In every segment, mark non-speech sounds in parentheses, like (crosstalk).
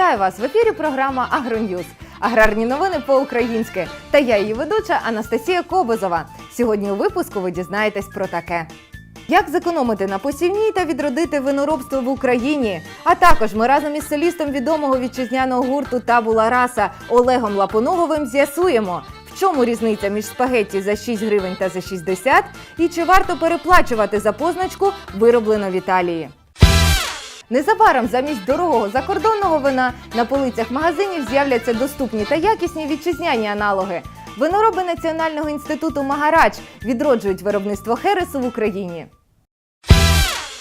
Вітаю вас в ефірі. Програма Агроньюз. Аграрні новини по-українськи. Та я її ведуча Анастасія Кобозова. Сьогодні у випуску ви дізнаєтесь про таке. Як зекономити на посівній та відродити виноробство в Україні? А також ми разом із солістом відомого вітчизняного гурту Табула Раса Олегом Лапоноговим з'ясуємо, в чому різниця між спагетті за 6 гривень та за 60 і чи варто переплачувати за позначку вироблено в Італії. Незабаром замість дорогого закордонного вина на полицях магазинів з'являться доступні та якісні вітчизняні аналоги. Винороби Національного інституту Магарач відроджують виробництво хересу в Україні.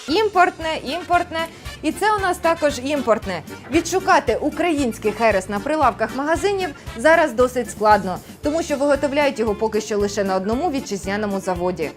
Імпортне, імпортне. І це у нас також імпортне. Відшукати український херес на прилавках магазинів зараз досить складно, тому що виготовляють його поки що лише на одному вітчизняному заводі.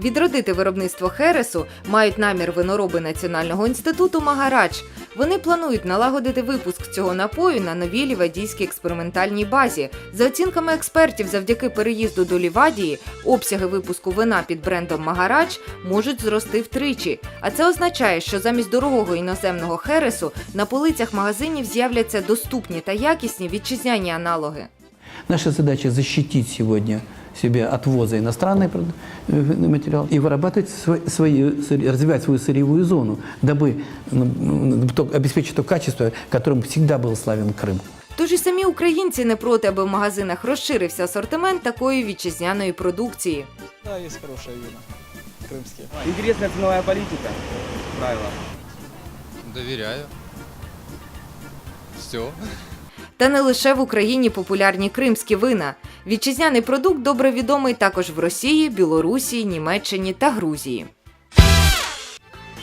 Відродити виробництво хересу мають намір винороби Національного інституту Магарач. Вони планують налагодити випуск цього напою на новій лівадійській експериментальній базі. За оцінками експертів, завдяки переїзду до Лівадії, обсяги випуску вина під брендом Магарач можуть зрости втричі. А це означає, що замість дорогого іноземного хересу на полицях магазинів з'являться доступні та якісні вітчизняні аналоги. Наша задача защитить сегодня себя от ввоза иностранный прод- э, материал и вырабатывать свой- свои, сырь- развивать свою сырьевую зону, дабы ну, ну, то- обеспечить то качество, которым всегда был славен Крым. Тож і самі українці не проти, аби в магазинах розширився асортимент такої вітчизняної продукції. Да, есть хорошее вино. Крымские. Интересная ценовая политика. Правила. Доверяю. Все. Та не лише в Україні популярні кримські вина. Вітчизняний продукт добре відомий також в Росії, Білорусі, Німеччині та Грузії.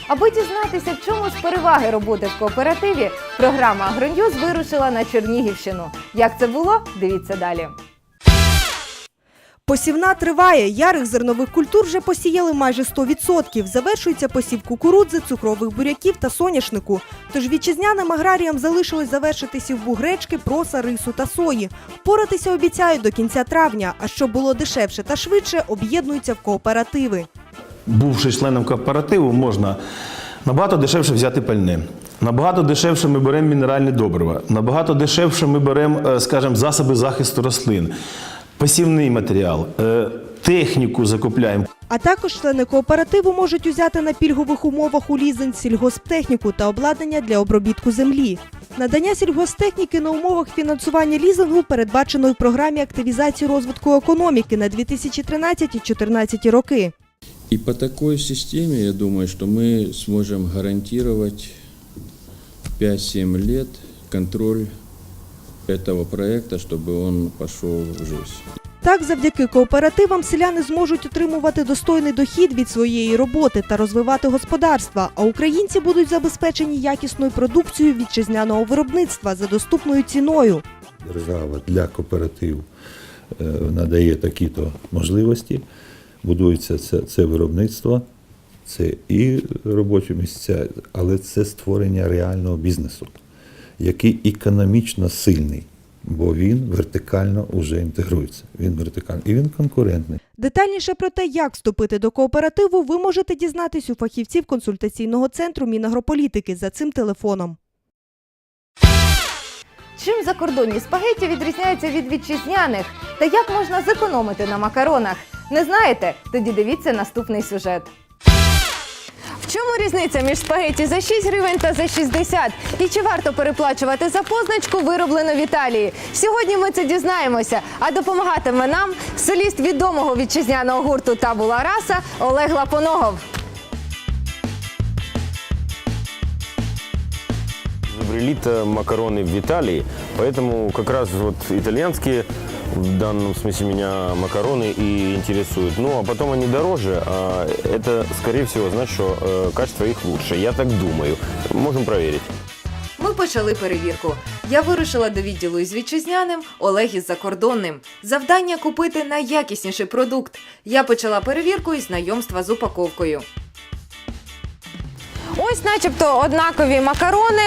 Аби дізнатися, в чому ж переваги роботи в кооперативі, програма «Агроньюз» вирушила на Чернігівщину. Як це було? Дивіться далі. Посівна триває. Ярих зернових культур вже посіяли майже 100%. Завершується посів кукурудзи, цукрових буряків та соняшнику. Тож вітчизняним аграріям залишилось завершити сівбу гречки, проса, рису та сої. Поратися обіцяють до кінця травня. А щоб було дешевше та швидше, об'єднуються в кооперативи. бувши членом кооперативу, можна набагато дешевше взяти пальне. Набагато дешевше ми беремо мінеральні добрива, набагато дешевше ми беремо, е, скажімо, засоби захисту рослин, посівний матеріал, е, техніку закупляємо. А також члени кооперативу можуть узяти на пільгових умовах у лізинг сільгосптехніку та обладнання для обробітку землі. Надання сільгосптехніки на умовах фінансування лізингу передбачено в програмі активізації розвитку економіки на 2013-2014 роки. И по такой системе, я думаю, что мы сможем гарантировать 5-7 лет контроль этого проекта, чтобы он пошел в жизнь. Так, завдяки кооперативам селяни зможуть отримувати достойний дохід від своєї роботи та розвивати господарства, а українці будуть забезпечені якісною продукцією вітчизняного виробництва за доступною ціною. держава для кооперативу е, надає такі-то можливості, будується це, це виробництво, це і робочі місця, але це створення реального бізнесу, який економічно сильний, бо він вертикально вже інтегрується. Він вертикально і він конкурентний. Детальніше про те, як вступити до кооперативу, ви можете дізнатись у фахівців консультаційного центру Мінагрополітики за цим телефоном. Чим закордонні спагеті відрізняються від вітчизняних? Та як можна зекономити на макаронах? Не знаєте? Тоді дивіться наступний сюжет. Чому різниця між спагеті за 6 гривень та за 60? І чи варто переплачувати за позначку вироблено в Італії? Сьогодні ми це дізнаємося. А допомагатиме нам соліст відомого вітчизняного гурту Табула Раса Олег Лапоногов. Изобрели-то макароны в Италии, поэтому как раз вот итальянские в данном смысле меня макароны и интересуют. Ну, а потом они дороже, а это, скорее всего, значит, что э, качество их лучше. Я так думаю. Можем проверить. Ми почали перевірку. Я вирушила до відділу із вітчизняним, Олег із закордонним. Завдання купити найякісніший продукт. Я почала перевірку із знайомства з упаковкою. Ось, начебто, однакові макарони.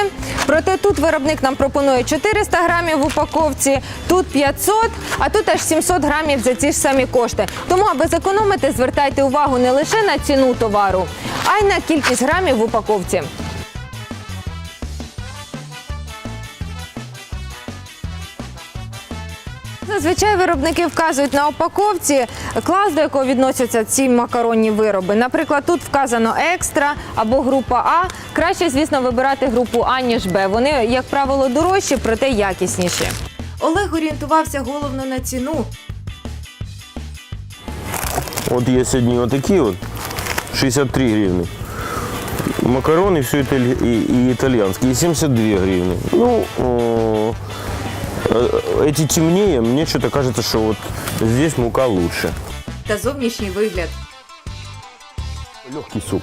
Проте тут виробник нам пропонує 400 грамів в упаковці, тут 500, а тут аж 700 грамів за ці ж самі кошти. Тому, аби зекономити, звертайте увагу не лише на ціну товару, а й на кількість грамів в упаковці. Зазвичай виробники вказують на упаковці клас, до якого відносяться ці макаронні вироби. Наприклад, тут вказано екстра або група А. Краще, звісно, вибирати групу А ніж Б. Вони, як правило, дорожчі, проте якісніші. Олег орієнтувався головно на ціну. Вот есть одни вот такие вот, 63 гривны. Макароны все это и, и итальянские, 72 гривны. Ну, э, э, эти темнее, мне что-то кажется, что вот здесь мука лучше. Та зовнішній вигляд. Легкий суп.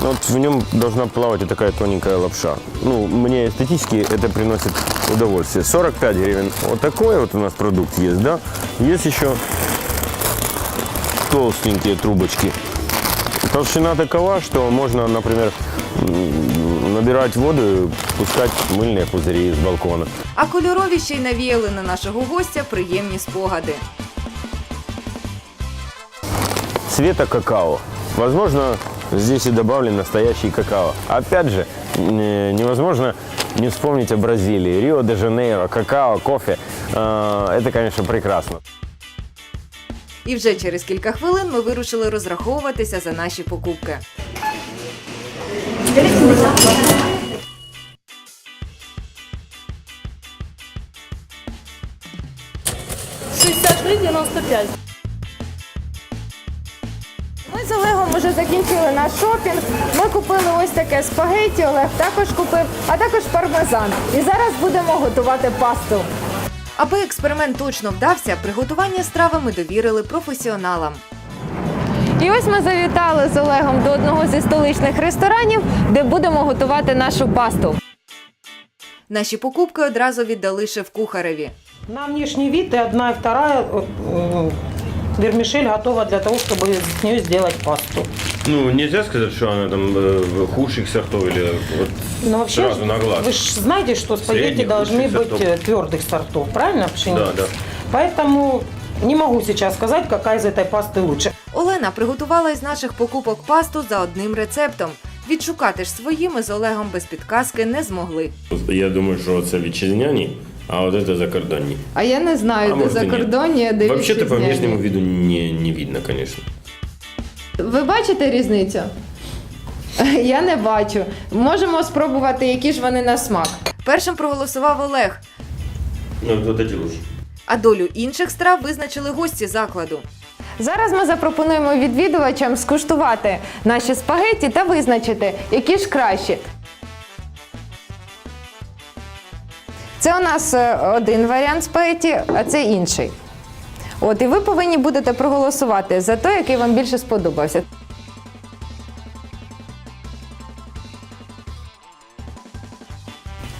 Вот в нем должна плавать и такая тоненькая лапша. Ну, мне эстетически это приносит удовольствие. 45 гривен. Вот такой вот у нас продукт есть, да? Есть еще толстенькие трубочки. Толщина такова, что можно, например, набирать воду и пускать мыльные пузыри с балкона. А кольорові ще й навіяли на нашого гостя приємні спогади. Цвета какао. Возможно, здесь и добавлен настоящий какао. Опять же, невозможно не вспомнить о Бразилии. Рио-де-Жанейро, какао, кофе. Это, конечно, прекрасно. І вже через кілька хвилин ми вирушили розраховуватися за наші покупки. Ми з Олегом вже закінчили наш шопінг. Ми купили ось таке спагетті, Олег також купив, а також пармезан. І зараз будемо готувати пасту. Аби експеримент точно вдався, приготування страви ми довірили професіоналам. І ось ми завітали з Олегом до одного зі столичних ресторанів, де будемо готувати нашу пасту. Наші покупки одразу віддали шеф-кухареві. На внешний вид и одна, и вторая э, э, вермишель готова для того, чтобы из нее сделать пасту. Ну, нельзя сказать, что она там э, худших сортов или вот Но вообще, вы же знаете, что спагетти Средних, должны лучших быть сортов. э, твердых сортов, правильно, пшеница? Да, да. Поэтому не могу сейчас сказать, какая из этой пасты лучше. Олена приготувала із наших покупок пасту за одним рецептом. Відшукати ж свої ми з Олегом без підказки не змогли. Я думаю, что це вітчизняні, а вот это закордонні. А я не знаю, А де закордонні, а де Вообще-то по внешнему виду не, не видно, конечно. Ви бачите різницю? (laughs) Я не бачу. Можемо спробувати, які ж вони на смак. Першим проголосував Олег, Ну, вот эти лучше. а долю інших страв визначили гості закладу. Зараз ми запропонуємо відвідувачам скуштувати наші спагетті та визначити, які ж кращі. Це у нас е, один варіант спагетті, а це інший. От, і ви повинні будете проголосувати за той, який вам більше сподобався.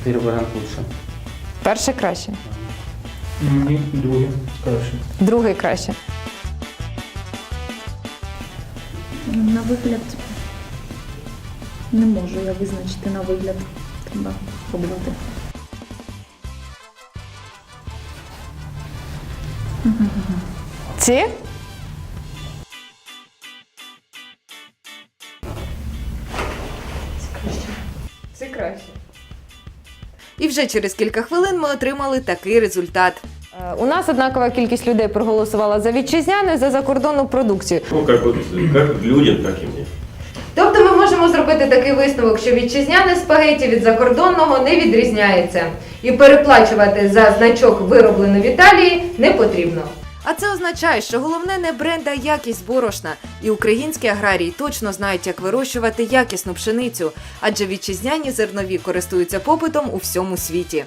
Первый вариант лучше. Перше краще, Ні, другий краще. другий краще. На вигляд не можу я визначити на вигляд. Треба пробувати. Ці? Це краще. І вже через кілька хвилин ми отримали такий результат. Е, У нас однакова кількість людей проголосувала за вітчизняну і за закордонну продукцію. Ну, как, вот, как людям, так и мне. Тобто ми можемо зробити такий висновок, що вітчизняне спагеті від закордонного не відрізняється. І переплачувати за значок вироблено в Італії не потрібно. А це означає, що головне не бренд, а якість борошна. І українські аграрії точно знають, як вирощувати якісну пшеницю, адже вітчизняні зернові користуються попитом у всьому світі.